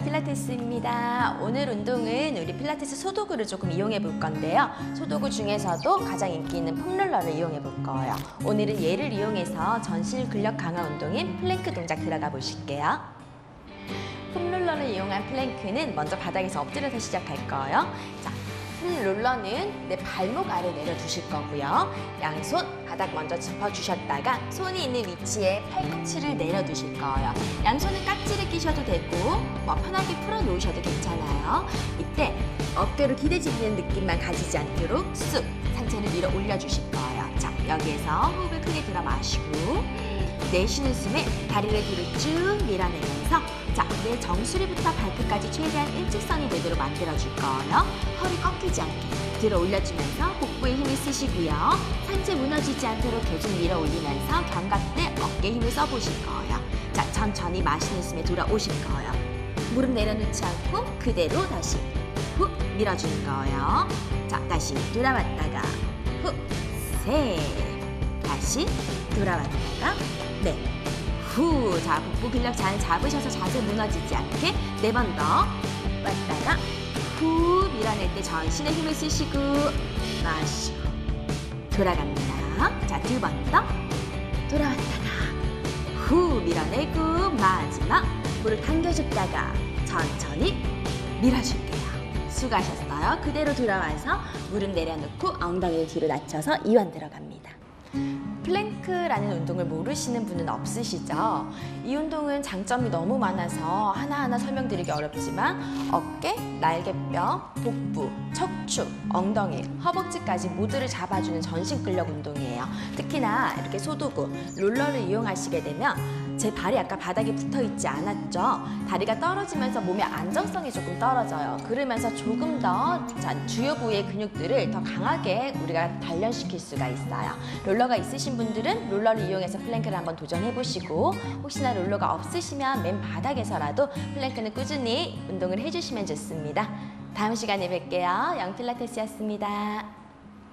필라테스입니다. 오늘 운동은 우리 필라테스 소도구를 조금 이용해 볼 건데요. 소도구 중에서도 가장 인기 있는 폼롤러를 이용해 볼 거예요. 오늘은 얘를 이용해서 전신 근력 강화 운동인 플랭크 동작 들어가 보실게요. 폼롤러를 이용한 플랭크는 먼저 바닥에서 엎드려서 시작할 거예요. 자, 폼롤러는 내 발목 아래 내려두실 거고요. 양손 바닥 먼저 짚어주셨다가 손이 있는 위치에 팔꿈치를 내려두실 거예요. 양손은 깍지를 끼셔도 되고 뭐 편하게 풀어놓으셔도 괜찮아요. 이때 어깨로 기대지는 느낌만 가지지 않도록 쑥 상체를 밀어 올려주실 거예요. 자, 여기에서 호흡을 크게 들어 마시고 내쉬는 숨에 다리를 뒤로 쭉 밀어내면서 자, 내 정수리부터 발끝까지 최대한 일직선이 되도록 만들어줄 거예요. 허리 꺾이지 않게 들어 올려주면서 복부에 힘을 쓰시고요. 상체 무너지지 않도록 계속 밀어 올리면서 견갑대 어깨 힘을 써보실 거예요. 자, 천천히 마시는 숨에 돌아오실 거예요. 무릎 내려놓지 않고 그대로 다시 후 밀어주는 거예요. 자, 다시 돌아왔다가 후, 셋, 다시 돌아왔다가 네, 후. 자, 복부 근력 잘 잡으셔서 자세 무너지지 않게 네 번 더 왔다가 후 밀어낼 때 전신에 힘을 쓰시고 마시고 돌아갑니다. 자, 두 번 더 돌아왔다가 후 밀어내고 마지막 물을 당겨줬다가 천천히 밀어줄게요. 수고하셨어요. 그대로 돌아와서 무릎 내려놓고 엉덩이를 뒤로 낮춰서 이완 들어갑니다. 플랭크라는 운동을 모르시는 분은 없으시죠? 이 운동은 장점이 너무 많아서 하나하나 설명드리기 어렵지만 어깨, 날개뼈, 복부, 척추, 엉덩이, 허벅지까지 모두를 잡아주는 전신 근력 운동이에요. 특히나 이렇게 소도구, 롤러를 이용하시게 되면 제 발이 아까 바닥에 붙어 있지 않았죠? 다리가 떨어지면서 몸의 안정성이 조금 떨어져요. 그러면서 조금 더 자, 주요 부위의 근육들을 더 강하게 우리가 단련시킬 수가 있어요. 롤러가 있으신 분들은 롤러를 이용해서 플랭크를 한번 도전해 보시고 혹시나 롤러가 없으시면 맨 바닥에서라도 플랭크는 꾸준히 운동을 해주시면 좋습니다. 다음 시간에 뵐게요. 영필라테스였습니다.